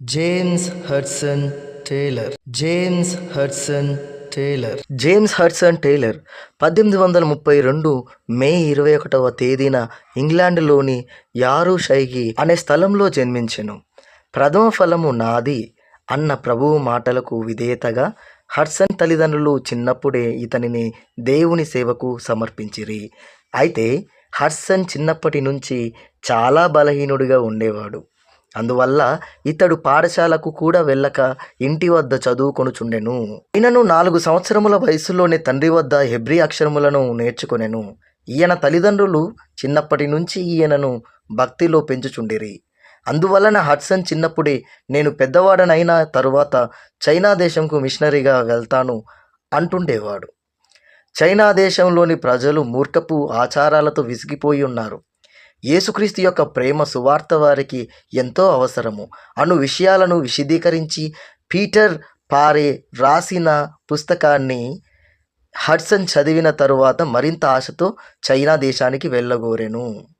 James Hudson Taylor James Hudson Taylor James Hudson Taylor పద్దెనిమిది వందల ముప్పై రెండు మే ఇరవై ఒకటవ తేదీన ఇంగ్లాండ్లోని యారు షైగి అనే స్థలంలో జన్మించెను. ప్రథమ ఫలము నాది అన్న ప్రభువు మాటలకు విధేయతగా హడ్సన్ తల్లిదండ్రులు చిన్నప్పుడే ఇతనిని దేవుని సేవకు సమర్పించిరి. అయితే హర్సన్ చిన్నప్పటి నుంచి చాలా బలహీనుడిగా ఉండేవాడు. అందువల్ల ఇతడు పాఠశాలకు కూడా వెళ్ళక ఇంటి వద్ద చదువుకొనుచుండెను. ఈయనను నాలుగు సంవత్సరముల వయసులోనే తండ్రి వద్ద హెబ్రి అక్షరములను నేర్చుకొనెను. ఈయన తల్లిదండ్రులు చిన్నప్పటి నుంచి ఈయనను భక్తిలో పెంచుచుండిరి. అందువలన హడ్సన్ చిన్నప్పుడే నేను పెద్దవాడనైన తరువాత చైనా దేశంకు మిషనరీగా వెళ్తాను అంటుండేవాడు. చైనా దేశంలోని ప్రజలు మూర్ఖపు ఆచారాలతో విసిగిపోయి ఉన్నారు. యేసుక్రీస్తు యొక్క ప్రేమ సువార్త వారికి ఎంతో అవసరము. అను విషయాలను విశదీకరించి పీటర్ పారే రాసిన పుస్తకాన్ని హడ్సన్ చదివిన తరువాత మరింత ఆశతో చైనా దేశానికి వెళ్ళగోరెను.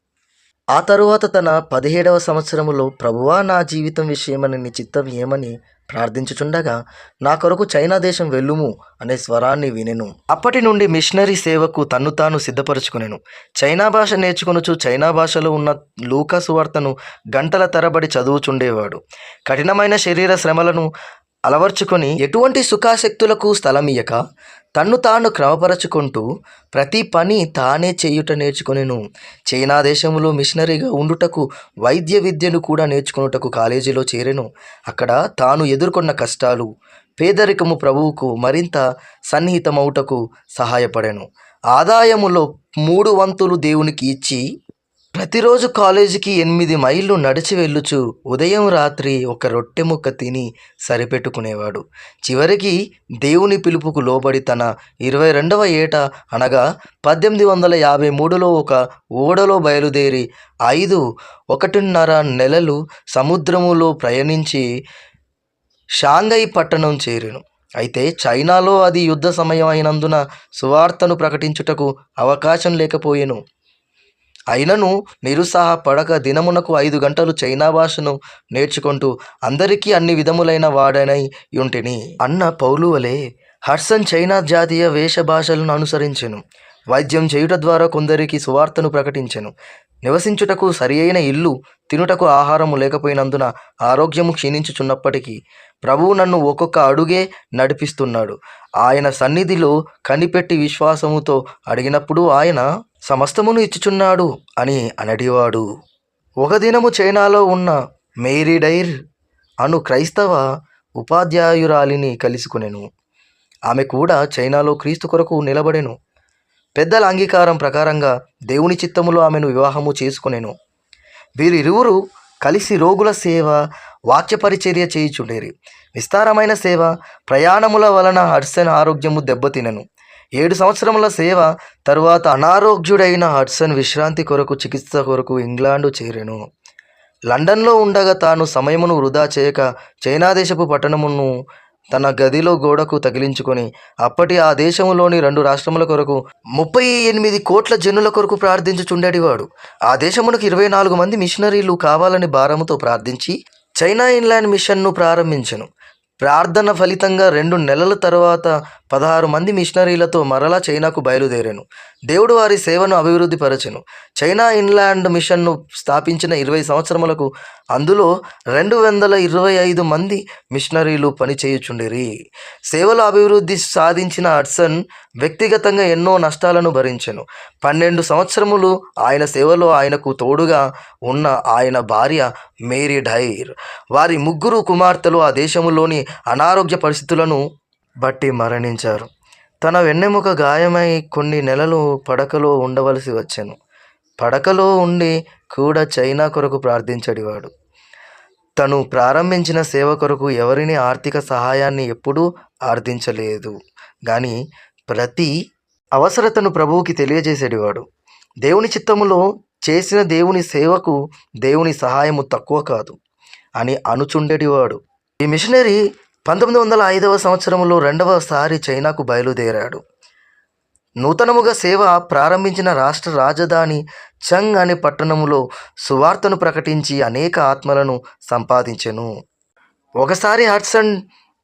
ఆ తరువాత తన పదిహేడవ సంవత్సరములో ప్రభువా నా జీవితం విషయమని నీ చిత్తం ఏమని ప్రార్థించుచుండగా నా కొరకు చైనా దేశం వెళ్ళుము అనే స్వరాన్ని వినెను. అప్పటి నుండి మిషనరీ సేవకు తన్ను తాను సిద్ధపరచుకునేను. చైనా భాష నేర్చుకొనుచు చైనా భాషలో ఉన్న లూకాసు వార్తను గంటల తరబడి చదువుచుండేవాడు. కఠినమైన శరీర శ్రమలను అలవర్చుకొని ఎటువంటి సుఖాశక్తులకు స్థలమియక తన్ను తాను క్రమపరచుకుంటూ ప్రతి పని తానే చేయుట నేర్చుకొనెను. చైనా దేశంలో మిషనరీగా ఉండుటకు వైద్య విద్యను కూడా నేర్చుకొనుటకు కాలేజీలో చేరెను. అక్కడ తాను ఎదుర్కొన్న కష్టాలు పేదరికము ప్రభువుకు మరింత సన్నిహితమవుటకు సహాయపడెను. ఆదాయములో మూడు వంతులు దేవునికి ఇచ్చి ప్రతిరోజు కాలేజీకి ఎనిమిది మైళ్ళు నడిచి వెళ్ళుచు ఉదయం రాత్రి ఒక రొట్టె ముక్క తిని సరిపెట్టుకునేవాడు. చివరికి దేవుని పిలుపుకు లోబడి తన ఇరవై రెండవ ఏట అనగా పద్దెనిమిది వందల యాభై మూడులో ఒక ఓడలో బయలుదేరి ఐదు ఒకటిన్నర నెలలు సముద్రములో ప్రయాణించి షాంఘై పట్టణం చేరాను. అయితే చైనాలో అది యుద్ధ సమయం అయినందున సువార్తను ప్రకటించుటకు అవకాశం లేకపోయెను. అయినను నిరుత్సాహపడక దినమునకు ఐదు గంటలు చైనా భాషను నేర్చుకుంటూ అందరికీ అన్ని విధములైన వాడనై యుంటిని. అన్న పౌలు వలె హర్సన్ చైనా జాతీయ వేష భాషలను అనుసరించెను. వైద్యం చేయుట ద్వారా కొందరికి సువార్తను ప్రకటించెను. నివసించుటకు సరియైన ఇల్లు తినుటకు ఆహారము లేకపోయినందున ఆరోగ్యము క్షీణించుచున్నప్పటికీ ప్రభువు నన్ను ఒక్కొక్క అడుగే నడిపిస్తున్నాడు. ఆయన సన్నిధిలో కనిపెట్టి విశ్వాసముతో అడిగినప్పుడు ఆయన సమస్తమును ఇచ్చుచున్నాడు అని అనడివాడు. ఒక దినము చైనాలో ఉన్న మేరీ డైర్ అను క్రైస్తవ ఉపాధ్యాయురాలిని కలుసుకునెను. ఆమె కూడా చైనాలో క్రీస్తు కొరకు నిలబడెను. పెద్దల అంగీకారం ప్రకారంగా దేవుని చిత్తములో ఆమెను వివాహము చేసుకునేను. వీరిరువురు కలిసి రోగుల సేవ వాక్యపరిచర్య చేయుచుండేరి. విస్తారమైన సేవ ప్రయాణముల వలన హడ్సన్ ఆరోగ్యము దెబ్బతినెను. ఏడు సంవత్సరముల సేవ తరువాత అనారోగ్యుడైన హడ్సన్ విశ్రాంతి కొరకు చికిత్స కొరకు ఇంగ్లాండు చేరెను. లండన్లో ఉండగా తాను సమయమును వృధా చేయక చైనా దేశపు పట్టణమును తన గదిలో గోడకు తగిలించుకొని అప్పటి ఆ దేశంలోని రెండు రాష్ట్రముల కొరకు ముప్పై ఎనిమిది కోట్ల జనుల కొరకు ప్రార్థించుచుండేటివాడు ఆ దేశమునకు ఇరవై నాలుగు మంది మిషనరీలు కావాలని భారముతో ప్రార్థించి చైనా ఇన్లాండ్ మిషన్ను ప్రారంభించెను. ప్రార్థన ఫలితంగా రెండు నెలల తర్వాత పదహారు మంది మిషనరీలతో మరలా చైనాకు బయలుదేరాను. దేవుడు వారి సేవను అభివృద్ధి పరచెను. చైనా ఇన్లాండ్ మిషన్ను స్థాపించిన ఇరవై సంవత్సరములకు అందులో రెండు వందల ఇరవై ఐదు మంది మిషనరీలు పనిచేయుచుండిరి. సేవల అభివృద్ధి సాధించిన హడ్సన్ వ్యక్తిగతంగా ఎన్నో నష్టాలను భరించెను. పన్నెండు సంవత్సరములు ఆయన సేవలో ఆయనకు తోడుగా ఉన్న ఆయన భార్య మేరీ డైర్. వారి ముగ్గురు కుమార్తెలు ఆ దేశంలోని అనారోగ్య పరిస్థితులను బట్టి మరణించారు. తన వెన్నెముక గాయమై కొన్ని నెలలు పడకలో ఉండవలసి వచ్చాను. పడకలో ఉండి కూడా చైనా కొరకు ప్రార్థించడివాడు. తను ప్రారంభించిన సేవ కొరకు ఎవరిని ఆర్థిక సహాయాన్ని ఎప్పుడూ ఆర్థించలేదు. కానీ ప్రతి అవసరతను ప్రభువుకి తెలియజేసేటివాడు దేవుని చిత్తములో చేసిన దేవుని సేవకు దేవుని సహాయము తక్కువ కాదు అని అనుచుండేటివాడు ఈ మిషనరీ పంతొమ్మిది వందల ఐదవ సంవత్సరంలో రెండవసారి చైనాకు బయలుదేరాడు. నూతనముగా సేవ ప్రారంభించిన రాష్ట్ర రాజధాని చంగ్ అనే పట్టణములో సువార్తను ప్రకటించి అనేక ఆత్మలను సంపాదించెను. ఒకసారి హడ్సన్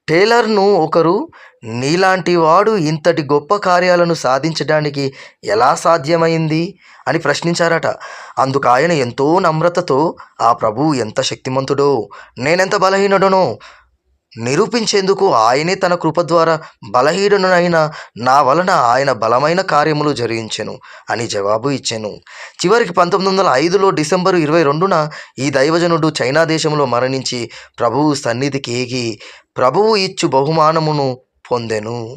టేలర్ను ఒకరు నీలాంటి వాడు ఇంతటి గొప్ప కార్యాలను సాధించడానికి ఎలా సాధ్యమైంది? అని ప్రశ్నించారట. అందుకు ఆయన ఎంతో నమ్రతతో ఆ ప్రభువు ఎంత శక్తిమంతుడో నేనెంత బలహీనుడనో నిరూపించేందుకు ఆయనే తన కృప ద్వారా బలహీనునైన నా వలన ఆయన బలమైన కార్యములు జరిగించెను అని జవాబు ఇచ్చాను. చివరికి పంతొమ్మిది వందల ఐదులో డిసెంబరు ఇరవై రెండున ఈ దైవజనుడు చైనా దేశంలో మరణించి ప్రభువు సన్నిధికి ఏగి ప్రభువు ఇచ్చు బహుమానమును పొందెను.